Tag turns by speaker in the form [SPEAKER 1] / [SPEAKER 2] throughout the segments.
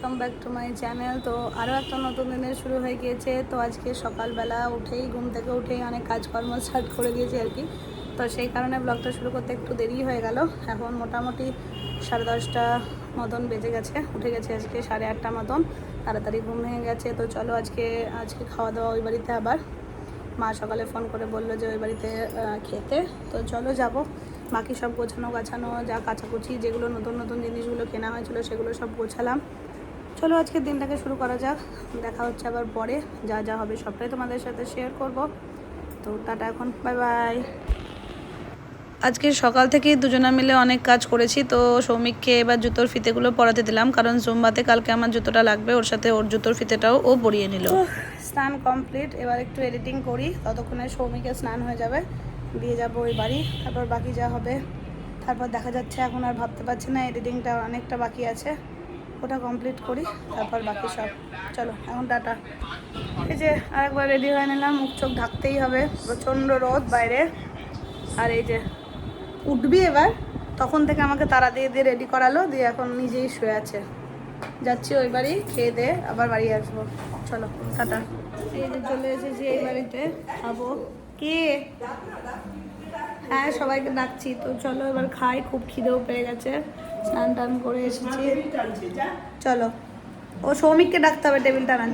[SPEAKER 1] Welcome back to my channel তো আরও একটা নতুন দিনের শুরু হয়ে গিয়েছে। তো আজকে সকালবেলা উঠেই, ঘুম থেকে উঠেই অনেক কাজকর্ম স্টার্ট করে দিয়েছি আর কি। তো সেই কারণে ব্লগটা শুরু করতে একটু দেরি হয়ে গেল। এখন মোটামুটি সাড়ে দশটা মতন বেজে গেছে। উঠে গেছে আজকে সাড়ে আটটা মতন। তাড়াতাড়ি ঘুম ভেঙে গেছে। তো চলো আজকে আজকে খাওয়া দাওয়া ওই বাড়িতে আবার। মা সকালে ফোন করে বলল যে ওই বাড়িতে খেতে। তো চলো যাব। বাকি সব গোছানো গাছানো যা কাচাকুচি, যেগুলো নতুন নতুন জিনিসগুলো কেনা হয়েছিল সেগুলো সব গোছালাম। চলো আজকের দিনটাকে শুরু করা যাক। দেখা হচ্ছে আবার পরে। যা যা হবে সবটাই তোমাদের সাথে শেয়ার করব। তো টাটা এখন বাই বাই আজকে সকাল থেকেই দুজনা মিলে অনেক কাজ করেছি তো সৌমিককে এবার জুতোর ফিতেগুলো পরাতে দিলাম কারণ জুম্বাতে কালকে আমার জুতোটা লাগবে ওর সাথে ওর জুতোর ফিতেটাও ও পরিয়ে নিল। স্নান কমপ্লিট এবার একটু এডিটিং করি ততক্ষণে সৌমিকের স্নান হয়ে যাবে। দিয়ে যাব ওই বাড়ি তারপর বাকি যা হবে। তারপর দেখা যাচ্ছে এখন আর ভাবতে পারছি না এডিটিংটা অনেকটা বাকি আছে। ওটা কমপ্লিট করি, তারপর বাকি সব, চলো, এখন টাটা। এই যে আরেকবার রেডি হয়ে নিলাম, মুখ চোখ ঢাকতেই হবে, প্রচণ্ড রোদ বাইরে। আর এই যে উঠবি এবার, তখন থেকে আমাকে তারা দিয়ে দিয়ে রেডি করালো, দিয়ে এখন নিজেই শুয়ে আছে। যাচ্ছি ওই বাড়ি, খেয়ে দিয়ে আবার বাড়ি আসব। চলো, টাটা। এই যে চলে এসেছি এই বাড়িতে, খাব। কে? হ্যাঁ সবাইকে ডাকছি, তো চলো এবার খাই, খুব খিদেও পেয়ে গেছে। স্নান টান করে এসেছি। চলো। ও সৌমিককে ডাকতে হবে টেবিল টানার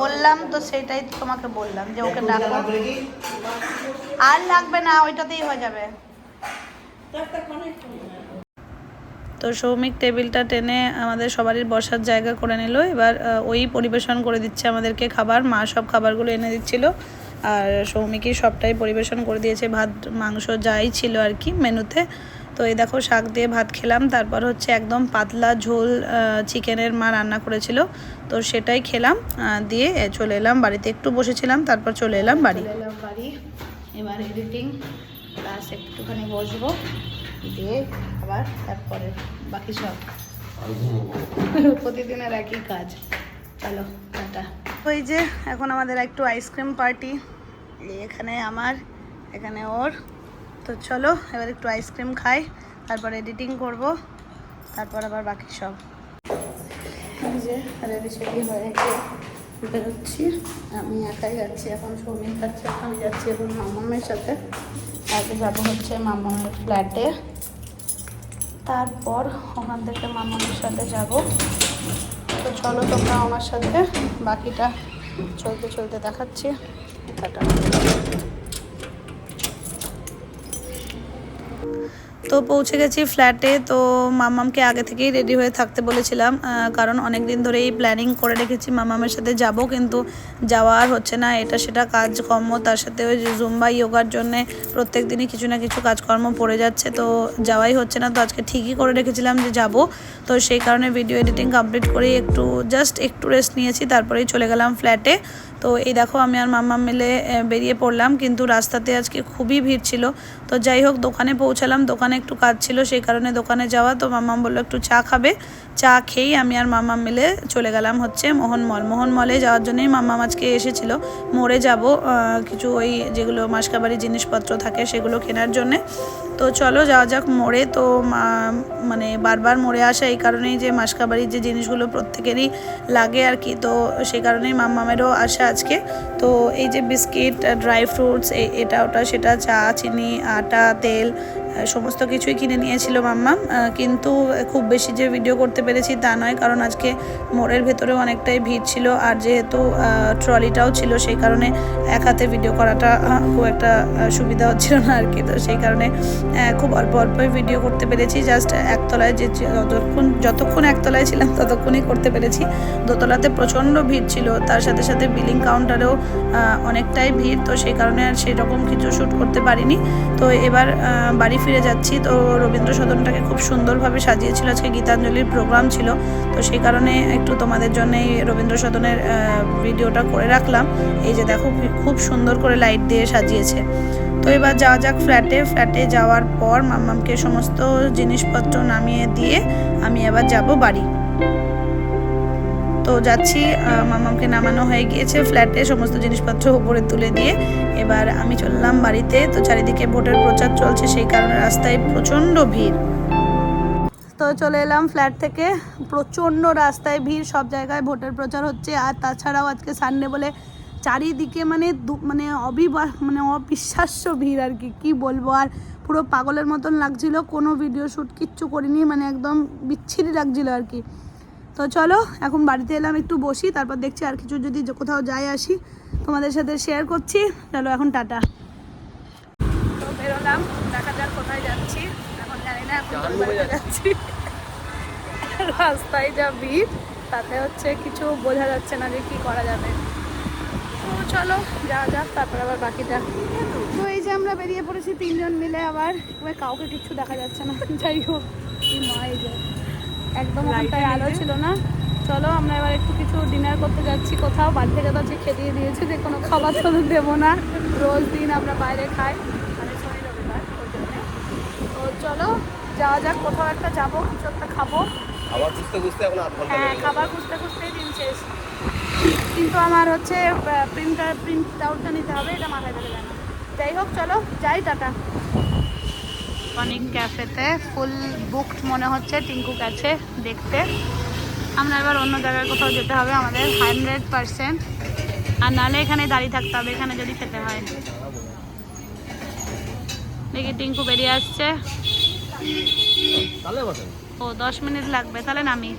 [SPEAKER 1] বললাম তো সেটাই তোমাকে বললাম যে ওকে ডাকো। আর লাগবে না, ওইটাতেই হয়ে যাবে। তো সৌমিক টেবিলটা টেনে আমাদের সবারই বসার জায়গা করে নিল। এবার ওই পরিবেশন করে দিচ্ছে আমাদেরকে খাবার। মা সব খাবারগুলো এনে দিচ্ছিল। আর সৌমিকই সবটাই পরিবেশন করে দিয়েছে ভাত মাংস যাই ছিল আর কি মেনুতে। তো এই দেখো শাক দিয়ে ভাত খেলাম তারপর হচ্ছে একদম পাতলা ঝোল চিকেনের মা রান্না করেছিল। তো সেটাই খেলাম দিয়ে চলে এলাম বাড়িতে। একটু বসেছিলাম তারপর চলে এলাম বাড়ি। এলাম বাড়ি। এবার এডিটিং প্লাস একটুখানি বসবো দিয়ে আবার তারপরে বাকি সব। প্রতিদিনের একই কাজ। চলো। ওই যে এখন আমাদের একটু আইসক্রিম পার্টি। এখানে আমার, এখানে ওর। তো চলো, এবার একটু আইসক্রিম খাই, তারপর এডিটিং করব, তারপর আবার বাকি সব। যে রেডি সেডি হয়ে বেরোচ্ছি। আমি একাই যাচ্ছি, এখন সৌমিক যাচ্ছে, আমি যাচ্ছি এখন মামামের সাথে। আগে যাব হচ্ছে মামামের ফ্ল্যাটে তারপর ওখান থেকে মামামের সাথে যাব। তো চলো তোমরা আমার সাথে। বাকিটা চলতে চলতে দেখাচ্ছি। টাটা। তো পৌঁছে গেছি ফ্ল্যাটে। তো মামামকে আগে থেকেই রেডি হয়ে থাকতে বলেছিলাম কারণ অনেক দিন ধরেই প্ল্যানিং করে রেখেছি মামামের সাথে যাব, কিন্তু যাওয়া আর হচ্ছে না। এটা সেটা কাজকর্ম, তার সাথে ওই জুম্বা যোগার জন্যে প্রত্যেক দিনই কিছু না কিছু কাজকর্ম পড়ে যাচ্ছে, তো যাওয়াই হচ্ছে না। তো আজকে ঠিকই করে রেখেছিলাম যে যাব। তো সেই কারণে ভিডিও এডিটিং কমপ্লিট করেই একটু জাস্ট একটু রেস্ট নিয়েছি, তারপরেই চলে গেলাম ফ্ল্যাটে তো এই দেখো আমি আর মাম্মা মিলে বেরিয়ে পড়লাম, কিন্তু রাস্তাতে আজকে খুবই ভিড় ছিল। তো যাই হোক, দোকানে পৌঁছালাম, দোকানে একটু কাজ ছিল, সেই কারণে দোকানে যাওয়া। তো মাম্মাম বলল, একটু চা খাবে। চা খেয়েই আমি আর মাম্মা মিলে চলে গেলাম হচ্ছে মোহন মল। মোহন মলে যাওয়ার জন্যই মাম্মাম আজকে এসেছিল। মোড়ে যাব কিছু ওই যেগুলো মাসকাবাড়ি জিনিসপত্র থাকে সেগুলো কেনার জন্যে। তো চলো যাওয়া যাক মোড়ে। তো মানে বারবার মোড়ে আসা এই কারণেই যে মাসকাবাড়ির যে জিনিসগুলো প্রত্যেকেরই লাগে আর কি। তো সেই কারণেই মামামেরও আসা আজকে। তো এই যে বিস্কিট, ড্রাই ফ্রুটস এটা ওটা, সেটা চা, চিনি, আটা, তেল সমস্ত কিছুই কিনে নিয়েছিল মাম্মাম আহ, কিন্তু খুব বেশি যে ভিডিও করতে পেরেছি তা নয় কারণ আজকে মোড়ের ভেতরেও অনেকটাই ভিড় ছিল আর যেহেতু ট্রলিটাও ছিল সেই কারণে এক হাতে ভিডিও করাটা খুব একটা সুবিধা হচ্ছিল না আর কি। তো সেই কারণে খুব অল্প অল্পই ভিডিও করতে পেরেছি। জাস্ট একতলায় যে যতক্ষণ যতক্ষণ একতলায় ছিলাম ততক্ষণই করতে পেরেছি। দোতলাতে প্রচণ্ড ভিড় ছিল তার সাথে সাথে বিলিং কাউন্টারেও অনেকটাই ভিড়। তো সেই কারণে আর সেই রকম কিছু শ্যুট করতে পারিনি। তো এবার বাড়ি ফিরে যাচ্ছি। তো রবীন্দ্র সদনটাকে খুব সুন্দরভাবে সাজিয়েছিল। আজকে গীতাঞ্জলির প্রোগ্রাম ছিল। তো সেই কারণে একটু তোমাদের জন্য এই রবীন্দ্র সদনের ভিডিওটা করে রাখলাম। এই যে দেখো, খুব সুন্দর করে লাইট দিয়ে সাজিয়েছে। তো এবার যাওয়া যাক ফ্ল্যাটে। ফ্ল্যাটে যাওয়ার পর মাম্মামকে সমস্ত জিনিসপত্র নামিয়ে দিয়ে আমি এবার যাব বাড়ি। তো যাচ্ছি আহ, মামাকে নামানো হয়ে গিয়েছে ফ্ল্যাটে সমস্ত জিনিসপত্র উপরে তুলে দিয়ে। এবার আমি চললাম বাড়িতে তো চারিদিকে ভোটের প্রচার চলছে সেই কারণে রাস্তায় প্রচণ্ড ভিড়। তো চলে এলাম ফ্ল্যাট থেকে প্রচণ্ড রাস্তায় ভিড় সব জায়গায় ভোটের প্রচার হচ্ছে। আর তাছাড়াও আজকে সানডে বলে চারিদিকে মানে মানে অবিবা মানে অবিশ্বাস্য ভিড় আর কি কী বলব? আর পুরো পাগলের মতন লাগছিল কোনো ভিডিও শ্যুট কিচ্ছু করিনি মানে একদম বিচ্ছিরি লাগছিল আর কি। তো চলো, এখন বাড়িতে এলাম, একটু বসি, তারপর দেখছি আর কিছু যদি কোথাও যাই আসি, তোমাদের সাথে শেয়ার করছি। চলো, এখন টাটা। তো বেরোলাম, দেখা যাক কোথায় যাচ্ছি। এখন জানি না এখন যাচ্ছি। রাস্তায় যা ভিড়, তাতে হচ্ছে কিছু বোঝা যাচ্ছে না যে কি করা যাবে। তো চলো যাওয়া যাক, তারপর আবার বাকিটা। তো এই যে আমরা বেরিয়ে পড়েছি তিনজন মিলে আবার কাউকে কিছু দেখা যাচ্ছে না। যাই হোক মা এই যে। একদম ওখানটায় আলো ছিল না। চলো আমরা এবার একটু কিছু ডিনার করতে যাচ্ছি কোথাও। বাড়ি থেকে তো আজকে খেদিয়ে দিয়েছে যে কোনো খাবার তো দেবো না। রোজ দিন আমরা বাইরে খাই মানে শনি রবিবার তো চলো যাওয়া যাক কোথাও একটা যাব কিছু একটা খাব।
[SPEAKER 2] আবার খুঁজতে খুঁজতে এখন আধ ঘণ্টা
[SPEAKER 1] হ্যাঁ খাবার খুঁজতে খুঁজতেই দিন শেষ। কিন্তু আমার হচ্ছে প্রিন্টার প্রিন্ট আউটটা নিতে হবে এটা মাথায় না। যাই হোক চলো যাই টাটা। অনেক ক্যাফেতে ফুল বুকড মনে হচ্ছে টিঙ্কু কাছে দেখতে। আমরা এবার অন্য জায়গায় কোথাও যেতে হবে আমাদের হান্ড্রেড পারসেন্ট আর নাহলে এখানে দাঁড়িয়ে থাকতে হবে এখানে যদি খেতে হয়। দেখি টিঙ্কু বেরিয়ে আসছে। ও দশ মিনিট লাগবে তাহলে নামি।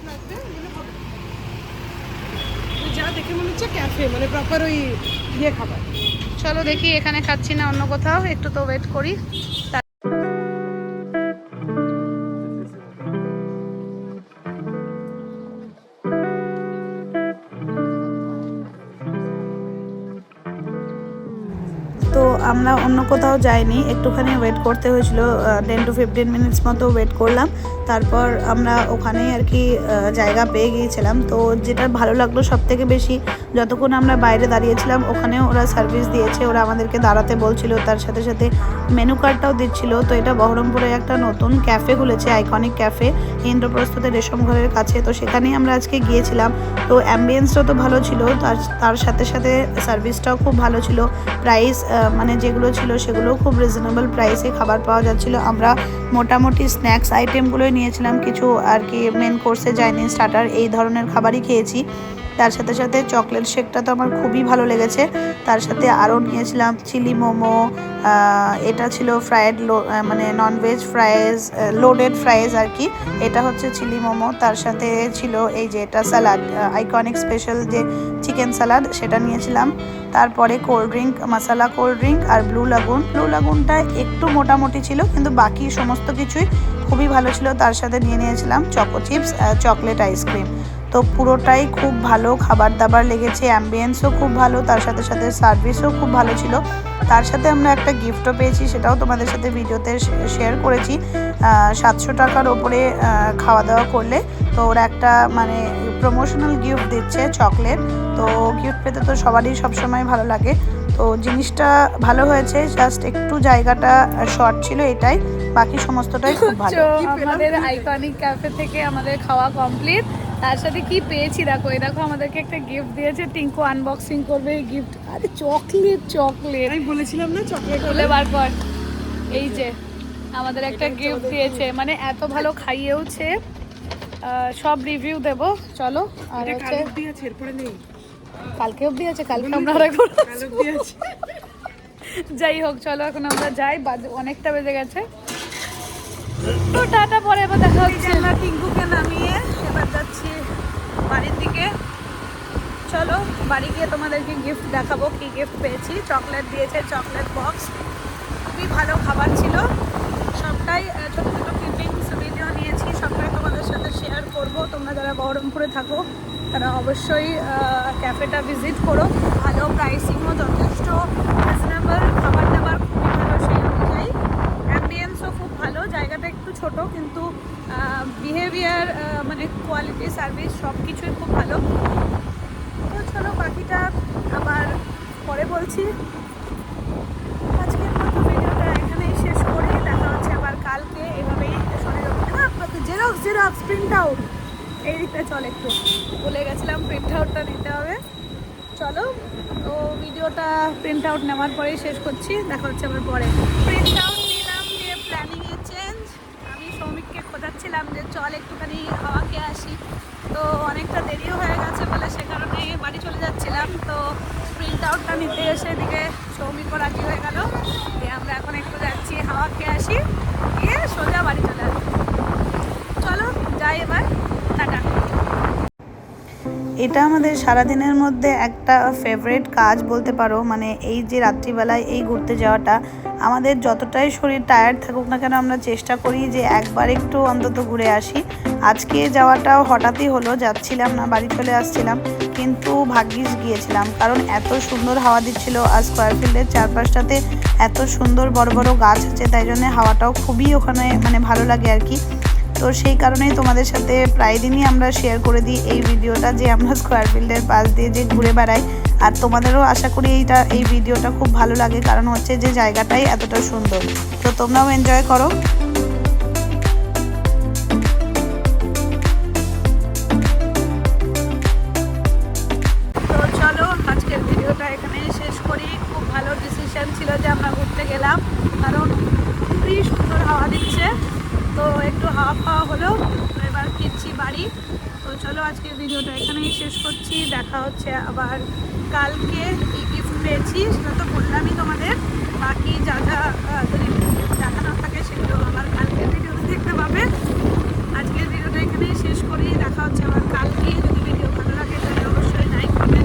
[SPEAKER 3] যা দেখে মনে হচ্ছে ক্যাফে মানে প্রপার ওই ইয়ে খাবার।
[SPEAKER 1] চলো দেখি এখানে খাচ্ছি না অন্য কোথাও একটু তো ওয়েট করি। তা- আমরা অন্য কোথাও যাইনি। একটুখানি ওয়েট করতে হয়েছিল টেন টু ফিফটিন মিনিটস মতো ওয়েট করলাম। তারপর আমরা ওখানেই আর কি জায়গা পেয়ে গিয়েছিলাম। তো যেটা ভালো লাগল সব থেকে বেশি, যতক্ষণ আমরা বাইরে দাঁড়িয়েছিলাম, ওখানেও ওরা সার্ভিস দিয়েছে। ওরা আমাদেরকে দাঁড়াতে বলছিল, তার সাথে সাথে মেনু কার্ডটাও দিচ্ছিল, তো এটা বহরমপুরে একটা নতুন ক্যাফে খুলেছে আইকনিক ক্যাফে ইন্দ্রপ্রস্থতে রেশম ঘরের কাছে, তো সেখানেই আমরা আজকে গিয়েছিলাম। তো অ্যাম্বিয়েন্সটাও তো ভালো ছিল, তার তার সাথে সাথে সার্ভিসটাও খুব ভালো ছিল। প্রাইস মানে যেগুলো ছিল সেগুলো খুব রিজনেবল প্রাইসে খাবার পাওয়া যাচ্ছিল। আমরা মোটামুটি স্ন্যাক্স আইটেমগুলোই নিয়েছিলাম, কিছু আর কি মেন কোর্সে যায়নি স্টার্টার এই ধরনের খাবারই খেয়েছি। তার সাথে সাথে চকলেট শেকটা তো আমার খুবই ভালো লেগেছে। তার সাথে আরও নিয়েছিলাম চিলি মোমো এটা ছিল ফ্রায়েড লো মানে ননভেজ ফ্রাইজ লোডেড ফ্রাইজ আর কি। এটা হচ্ছে চিলি মোমো তার সাথে ছিল এই যে এটা স্যালাড আইকনিক স্পেশাল যে চিকেন স্যালাড সেটা নিয়েছিলাম। তারপরে cold drink masala cold drink আর ব্লু লাগুন ব্লু লাগুনটা একটু মোটামুটি ছিল, কিন্তু বাকি সমস্ত কিছুই খুবই ভালো ছিল। তার সাথে নিয়ে নিয়েছিলাম চকো চিপস চকলেট আইসক্রিম তো পুরোটাই খুব ভালো খাবার দাবার লেগেছে অ্যাম্বিয়েন্সও খুব ভালো, তার সাথে সাথে সার্ভিসও খুব ভালো ছিল। তার সাথে আমরা একটা গিফটও পেয়েছি, সেটাও তোমাদের সাথে ভিডিওতে শেয়ার করেছি। সাতশো টাকার ওপরে খাওয়া দাওয়া করলে। তো ওরা একটা মানে প্রমোশনাল গিফট দিচ্ছে চকলেট তো গিফট পেতে তো সবারই সবসময় ভালো লাগে। তো জিনিসটা ভালো হয়েছে জাস্ট একটু জায়গাটা শর্ট ছিল এটাই বাকি সমস্তটাই খুব ভালো। আমাদের আইকনিক ক্যাফে থেকে আমাদের খাওয়া কমপ্লিট তার সাথে কি পেয়েছি? দেখো এই দেখো আমাদেরকে একটা গিফট দিয়েছে টিঙ্কু আনবক্সিং করবে এই গিফট আরে চকলেট চকলেট
[SPEAKER 3] আমি বলেছিলাম না চকলেট
[SPEAKER 1] খুলে বার কর। এই যে আমাদের একটা গিফট দিয়েছে। মানে এত ভালো খাইয়েওছে। সব রিভিউ দেব চলো। আর
[SPEAKER 3] এটা
[SPEAKER 1] হচ্ছে
[SPEAKER 3] দিয়েছে এরপরে নেই।
[SPEAKER 1] কালকে অবধি আছে কালকে আমরা আরেকবার যাই হোক চলো এখন আমরা যাই অনেকটা বেজে গেছে। তো টাটা পরে এবার দেখা হচ্ছে। আমরা টিঙ্কুকে নামিয়ে এবার যাচ্ছি বাড়ির দিকে। চলো বাড়ি গিয়ে তোমাদেরকে গিফট দেখাবো কি গিফট পেয়েছি। চকলেট দিয়েছে চকলেট বক্স খুবই ভালো খাবার ছিল। সবটাই ছোটো ছোটো ক্লিপিংস ভিডিও নিয়েছি। সবটাই তোমাদের সাথে শেয়ার করব। তোমরা যারা বহরমপুরে থাকো তারা অবশ্যই ক্যাফেটা ভিজিট করো। ভালো প্রাইসিংও যথেষ্ট। রিজনেবল খাবার দাবার খুবই ভালো সেই অনুযায়ী। অ্যাম্বিয়েন্সও খুব ভালো। জায়গাটা একটু ছোট, কিন্তু বিহেভিয়ার মানে কোয়ালিটি সার্ভিস সব কিছুই খুব ভালো। তো চলো বাকিটা আবার পরে বলছি। আজকের মতো ভিডিওটা এখানেই শেষ করি। দেখা হচ্ছে আবার কালকে। এভাবেই শনি জেরক্স জেরক্স প্রিন্ট আউট এই দিকটা চল একটু। বলে গেছিলাম প্রিন্ট আউটটা নিতে হবে। চলো, তো ভিডিওটা প্রিন্ট আউট নেওয়ার পরেই শেষ করছি। দেখা হচ্ছে আবার পরে। প্রিন্ট আউট নিলাম দিয়ে প্ল্যানিংয়ে চেঞ্জ আমি সৌমিককে খোঁজাচ্ছিলাম যে চল একটুখানি হাওয়া খেয়ে আসি। তো অনেকটা দেরিও হয়ে গেছে বলে সে কারণে বাড়ি চলে যাচ্ছিলাম। তো প্রিন্ট আউটটা নিতে এসে এদিকে সৌমিকও রাজি হয়ে গেল। আমরা এখন একটু যাচ্ছি হাওয়া খেয়ে আসি। গিয়ে সোজা বাড়ি চলো যাই এবার টাটা এটা আমাদের সারাদিনের মধ্যে একটা ফেভারিট কাজ বলতে পারো। মানে এই যে রাত্রিবেলায় এই ঘুরতে যাওয়াটা, আমাদের যতটাই শরীর টায়ার্ড থাকুক না কেন, আমরা চেষ্টা করি যে একবার একটু অন্তত ঘুরে আসি। আজকে যাওয়াটাও হঠাৎই হলো, যাচ্ছিলাম না, বাড়ি চলে আসছিলাম, কিন্তু ভাগ্যিস গিয়েছিলাম। কারণ এত সুন্দর হাওয়া দিচ্ছিল আর স্কোয়ার ফিল্ডের চারপাশটাতে এত সুন্দর বড় বড় গাছ আছে, তাই জন্য হাওয়াটাও খুবই ওখানে মানে ভালো লাগে আর কি। তো সেই কারণেই তোমাদের সাথে প্রায় দিনই আমরা শেয়ার করে দিই এই ভিডিওটা যে আমরা স্কোয়ার ফিল্ডের পাশ দিয়ে যে ঘুরে বেড়াই। আর তোমাদেরও আশা করি এইটা, এই ভিডিওটা খুব ভালো লাগে, কারণ হচ্ছে যে জায়গাটাই এতটা সুন্দর। তো তোমরাও এনজয় করো। থেকে কী গিফট পেয়েছি সেটা তো বললামই তোমাদের। বাকি যা যা যদি দেখানো থাকে সেগুলো আমার কালকের ভিডিওতে দেখতে পাবে। আজকের ভিডিওটা এখানেই শেষ করি। দেখা হচ্ছে আমার কালকে। যদি ভিডিও ভালো লাগে তাহলে অবশ্যই লাইক করবেন